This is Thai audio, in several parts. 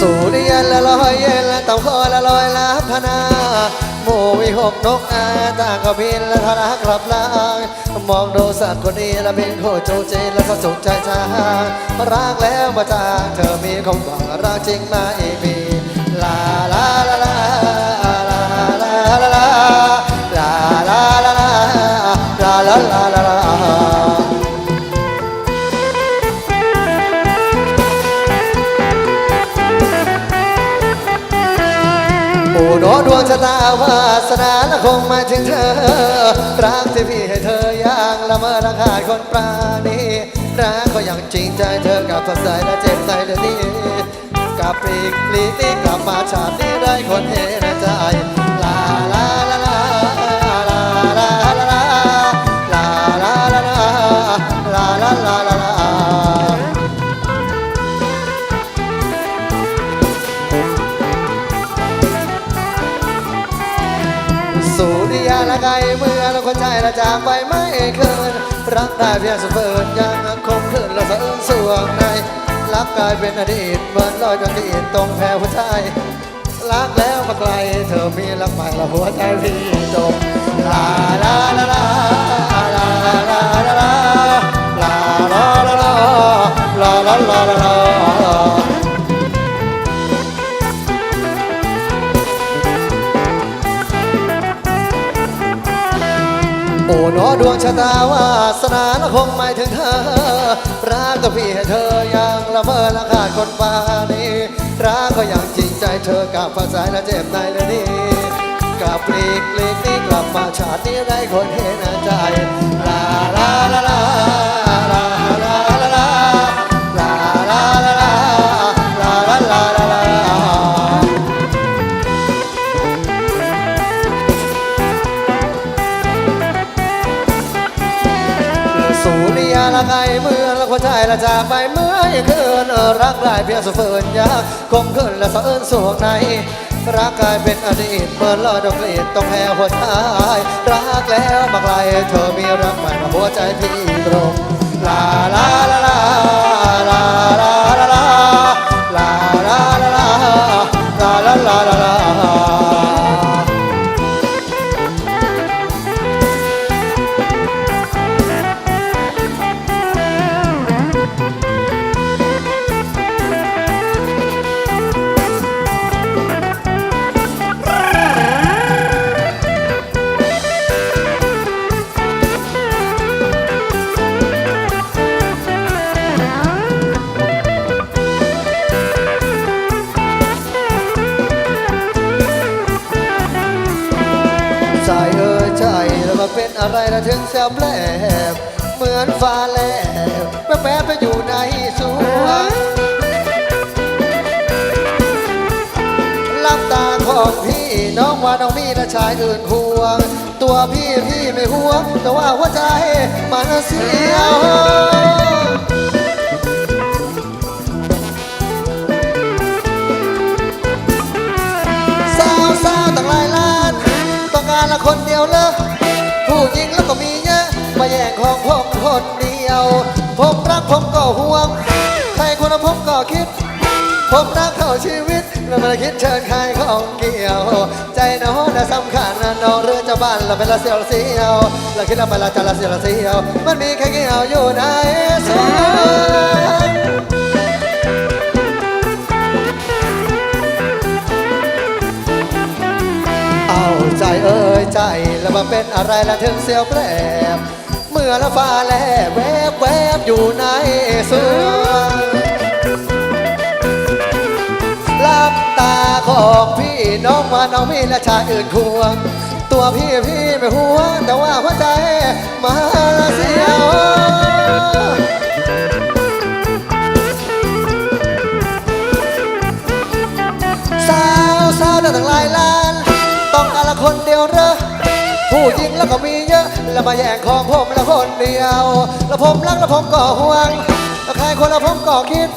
สู่เรียนละลอยเย็นละต้องคอยละลอยละพนาหมู่วิหกนกอาต่างก็บินละทะลักกลับลางมองดูสัตว์คนนี้ละบินโคโจเจนแล้วก็สุขใจชารักแล้วมาจากเธอมีความหวังรักจริงมาอีมีลาลาลาลาลาลาลาลาลาลาลาลาลาลาลาลา ลาปู่โนดวงชะตาวาสนาและคงมาถึงเธอ รักที่พี่ให้เธออย่างละเมอละขาดคนปราณีรักก็ยังจริงใจเธอกับภาษาและเจ็บใจเดี๋ยวนี้กับปีกปลีกนี้กลับมาชาตินี้ได้คนเห็นใจลาลาลาลา จากไปไม่เคินรักได้เพียงสุดเปิดยังคงคืนและสะอื้นสวงในรักกลายเป็นอดีตเหมือนลอยจากที่ตรงแผ่หัวใจรักแล้วมาไกล เธอมีรักใหม่และหัวใจพี่จมลาลาลาลาลาลาลาลาลาลาลาลาลาลาลา โอ้นอดวงชะตาวาสนาละคงหมายถึงเธอ รักก็พี่ให้เธออย่างละเมอละขาดคนปานี้รักก็อย่างจริงใจเธอกับภาษาและเจ็บในเลยนี่กับปลีกปลีกนี้กลับมาชาตินี้ได้คนเห็นใจลาลาลาลาลาลา ละจละจากไปเมื่อคืนรักได้เพียงสุเฟินยากคงขึ้นและสะเอินสวงในรักกลายเป็นอดีตเมื่อลอยดอกเกลียดต้องแห่หัวใจรักแล้วมาไกลเธอมีรักใหม่มาหัวใจพี่ตรงลาลาลาลาลาลาลา เป็นอะไรละถึงแซมแลบเหมือนฟ้าแลบแป๊บแปไปอยู่ในสวงลับตาของพี่น้องว่าน้องมีและชายอื่นห่วง ตัวพี่พี่ไม่ห่วง แต่ว่าหัวใจมันเสียวสาวสาวตั้งหลายล้านต้องการละคนเดียวเลย ผู้หญิงแล้วก็มีเยอะมาแย่งของผมคนเดียว ผมรักผมก็ห่วง ใครคนละผมก็คิด ผมรักเท่าชีวิตแล้วม่ได้คิดเชิญใครของเกี่ยว ใจน้องน่ะสำคัญนะน้องเรือจะบ้านเราเป็นละเสียวเสียวเราคิดเราไปละจะละเสียวเสียว มันมีแค่เกี่ยวอยู่ในสว แล้วมาเป็นอะไรละถึงเสียวแปลบเมื่อละฟ้าแลแวบแวบอยู่ในสวนลับตาของพี่น้องว่าน้องมีและชายอื่นควง ตัวพี่พี่ไม่ห่วงแต่ว่าหัวใจมาละเสียวสาวสาวตั้งหลายล้าน ผู้หญิงแล้วก็มีเยอะแล้วมาแย่งของผมละคนเดียว แล้วผมรักแล้วผมก็ห่วงแล้วใครคนละผมก็คิด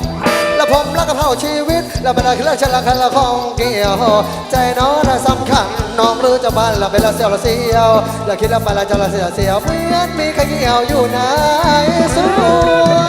แล้วผมรักกับเท่าชีวิต แล้วม่ได้คือเรื่องฉันละคันละของเกี่ยว ใจน้องน่ะสำคัญน้องรือจะบ้านละเป็นละเสียวละเสียวแล้วคิดแล้วไปละจะละเสียวเสียวเพื่อนมีใครเกี่ยวอยู่ในสู้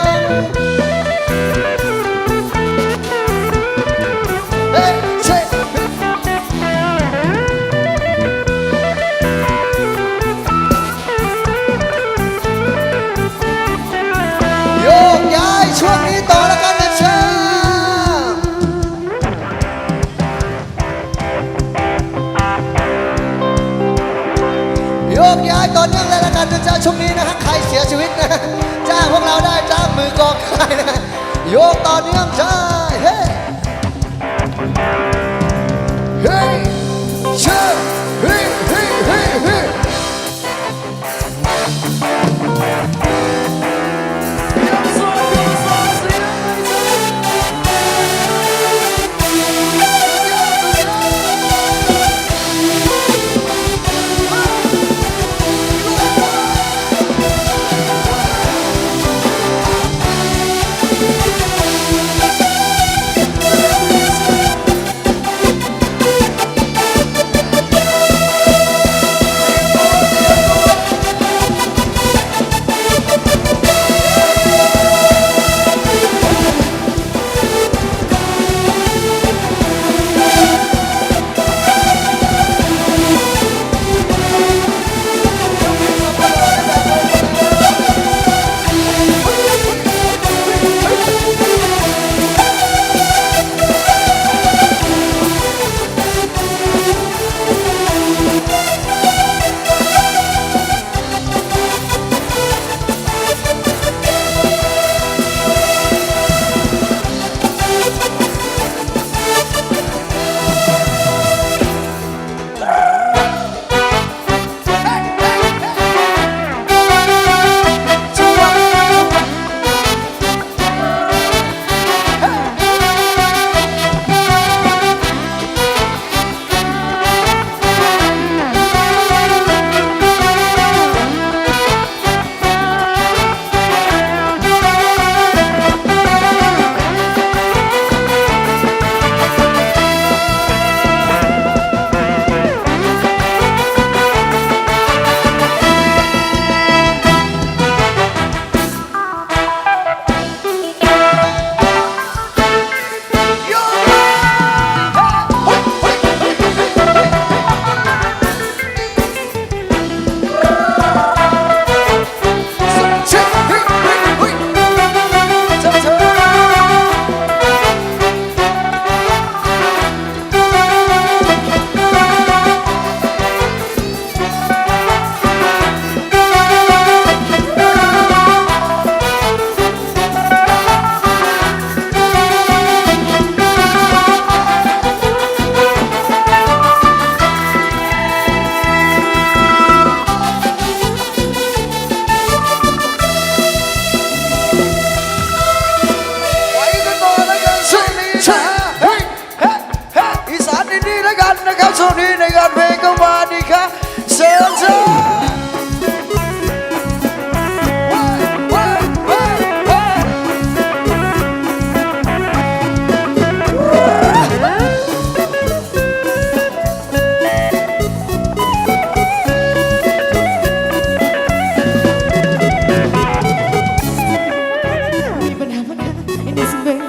this bed.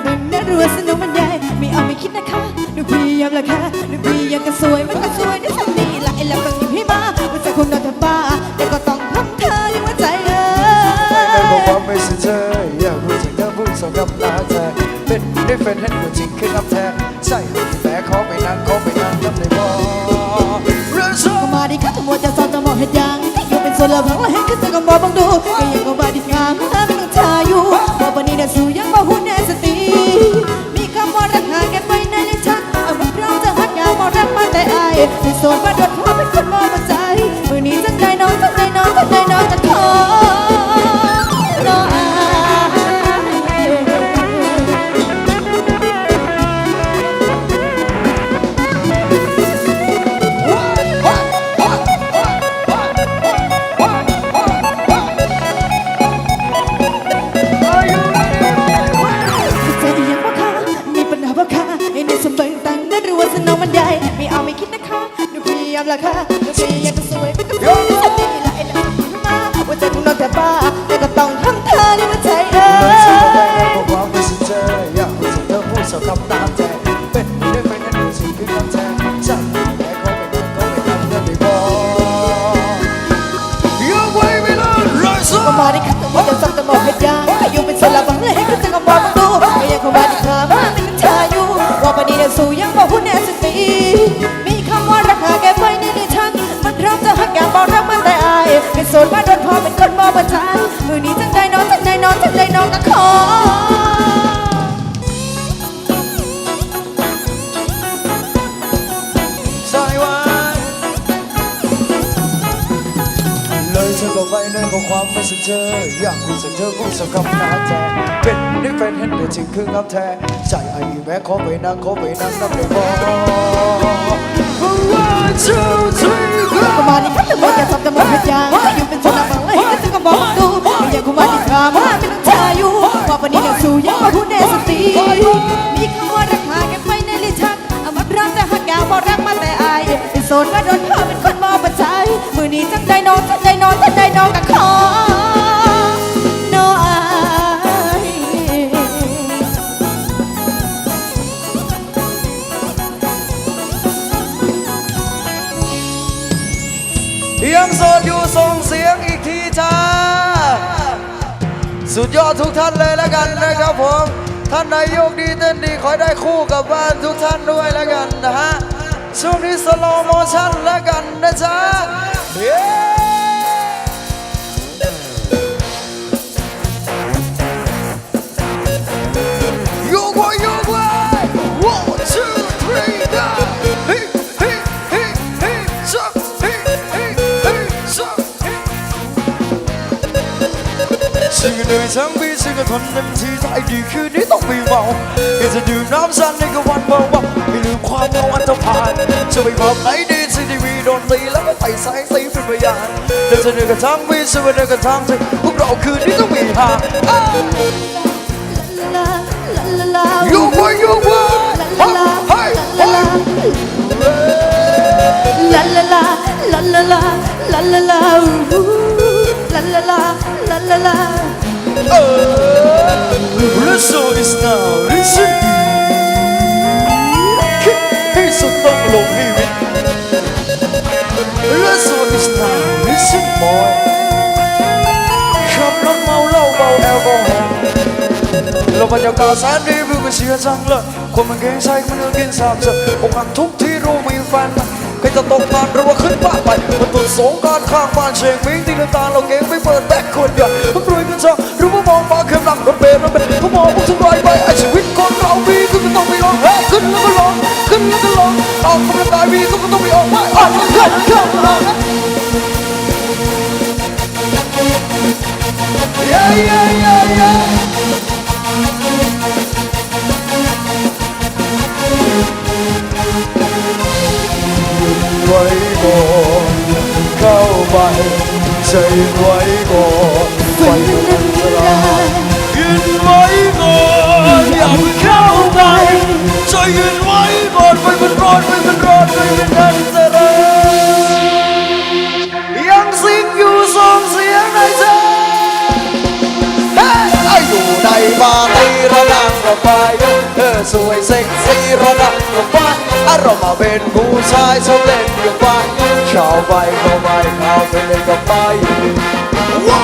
มันใหญ่ไม่เอาไม่คิดนะคะดูเพียามละค่ะดูเพียามจะสวยไม่ต้องดูสักทีละไอ้หน้ามาว่าใจของเราแต่บ้าแต่ก็ต้องทั้ำเธอในหัวใจเอ้ยก็มาดิค่ะแต่ว่าจะสักแต่หมอกเพชยางอยู่เป็นสลับบังเลยให้ก็จะกำบังตูก็ยังคงมาดิค่ะมาเป็นชาอยู่ว่าปนี้เนี่ยสู้ยังบ่หุ่น เธอพูดสักคำหนาแท้เป็นได้แฟนเห็นแตัวจริงคืองับแท้ใจไอ้แม่ขอไปนั่งขอไปนั่งนับได้บ่ One two three go ประมาณนี้ครับแต่บอกอย่าทำแต่บอกให้จางอยู่เป็นชนบังเลยก็จะก็บอกดูไม่อยากคุมาที่ถามว่าเป็นน้องชายอยู่ว่าวันนี้เดี๋ยวสู่ยังมาพูดแน่สติมีคำว่ารักหากันไปในลิ้นชักเอามาร้อมหักยาวบอกรักมาแต่อายเป็นโสดว่าโดนพ่อเป็นคนมองประจายมือนี้จังได้นองจังได้นองจังได้นองก็ข ยังโสดอยู่ส่งเสียงอีกทีจ้า สุดยอดทุกท่านเลยแล้วกันนะครับผม ท่านนายโยกดีเต้นดีขอยได้คู่กับบ้านทุกท่านด้วยแล้วกันนะฮะ ช่วงนี้สโลโมชั่นแล้วกันนะจ๊ะ เหนื่อยทั้งปีฉันก็ทนเต็มที่ถ้าไอ้ดีคืนนี้ต้องมีเมาอยากจะดื่มน้ำสั้นในกวันเบาๆไม่ลืมความเหงาอันตรพานจะไปพบไหนดีซีดีวีโดนตีแล้วก็ไปสายสีเป็นพยานเดินจะเหนื่อยกันทั้งปีฉันก็เหนื่อยกันทั้งทีพวกเราคืนนี้ต้องมีฮาอ้าวลาลาลาโยกไว้โยกไว้เฮ้ยเฮ้ยเฮ้ยลาลาลา Listen is now listen คิดให้สุดต้องลงให้วิน Listen is now listen boy ขับรถเมาเหล้าเมาแอลกอฮอล์เราบรรยากาศแสนดีวิวก็เสียจังเลยคนมันเก่งใส่มันก็กินสามเสร็จอกหักทุกที่รู้มีแฟนมัน ใครจะตกงานหรือว่าขึ้นบ้านไปมันตุนสงการข้างบ้านเชียงมิงที่น้ำตาเราเก่งไม่เปิดแบกคนเดียวมันรวยกันจังหรือว่ามองฟ้าเข้มหลังรถเบนรถเบนเขามองพวกฉันลอยไปไอชีวิตคนเรามีก็ต้องมีลองเฮ้ขึ้นแล้วก็ลองขึ้นแล้วก็ลองออกกำลังกายมีก็ต้องมีออกไปออกมาขึ้นขึ้นลอง Yeah, yeah, yeah, yeah. ไว้ก่อนเข้าไปใจไว้ก่อนไฟมันจะลายืนไว้ก่อนอย่าเพิ่งเข้าไปใจยืนไว้ก่อนไฟมันร้อนไฟมันร้อนไฟมันนันตร อยู่ในบาร์ตี้ระดับกับไฟเธอสวยเซ็กซี่ระดับกับไฟอารมณ์มาเป็นผู้ชายชอบเล่นกับไฟชาวไปเข้าไปเข้าไปเล่นกับไฟ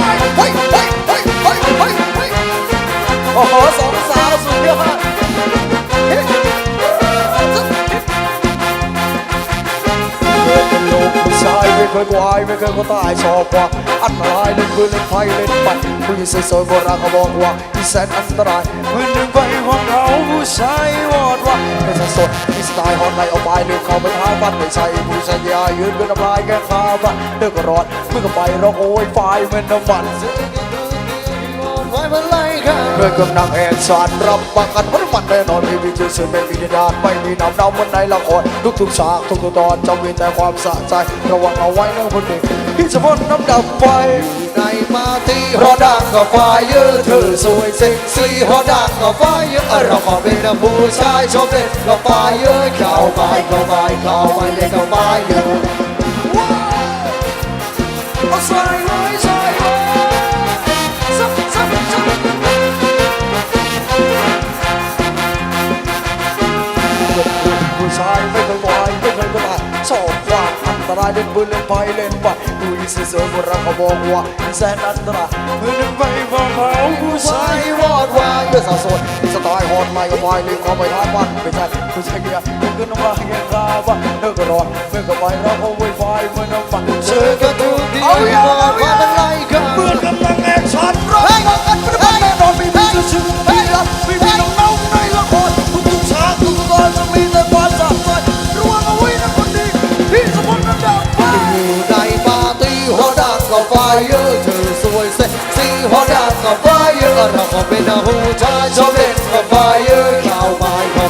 ไม่เคยกวายไม่เคยก็ตายชอบกว่าอันตรายเล่นปืนเล่นไฟเล่นปัดผู้หญิงสวยๆโบราณเขาบอกว่าที่แสนอันตรายมือหนึ่งไปของเขาผู้ชายวอดว่าไม่ใช่สดมีสไตล์ฮอตไลน์เอาไปลืมเขาไปท้ายฟันไม่ใช่ผู้ชายยืนเป็นน้ำลายแกข้าวบ้านเลิกก็ร้อนมือก็ไปร้องโอ้ยไฟเหมือนน้ำมันไว้มันไล่ค่ะเมื่อกำลังแอนสารรับประกันว่ามันแน่นอนไม่มีชื่อเสียงไม่มีดินดานไม่มีน้ำเน่าเมือนในละครทุกทุกฉากทุกทุกตอนจะมีแต่ความสะใจระวังเอาไว้นะคนหนึ่งที่จะพ้นน้ำดับไฟในปาตี้ฮอดังกับไฟเยอะเธอสวยเซ็กซี่ฮอดังกับไฟเยอะเราขอเป็นผู้ชายชอบเล่นกับไฟเยอะเข้าไปเข้าไปเข้าไปเล่นกับไฟเยอะเอา ตราเล่นปืนเล่นไฟเล่นปัดผู้หญิสวยๆโบราณเขาบอกว่าแสนอันตรายเมื่อนั้นไปฟังเขาผู้ชายวอดวายเมื่อสาวโสดสไตล์ฮอตไม่ก็ไม่รีบเข้าไปท้ายบ้านไม่ใช่ผู้ชายเกียร์ยังขึ้นมาเกียร์ขาบ้านเลิกก็รอเมื่อก็ไปเราเอาไว้ไฟเมื่อน้ำมันเจอกันทุกทีมองว่ามันไล่กันเมื่อกำลังแอคชั่นรถเฮ้ยกันไม่ได้แน่นอนไม่มีชื่อชื่อ อดังกับไฟเยอะเราก็เป็นผู้ชายชอบเล่นกับไฟเยอะเข้าไปเข้า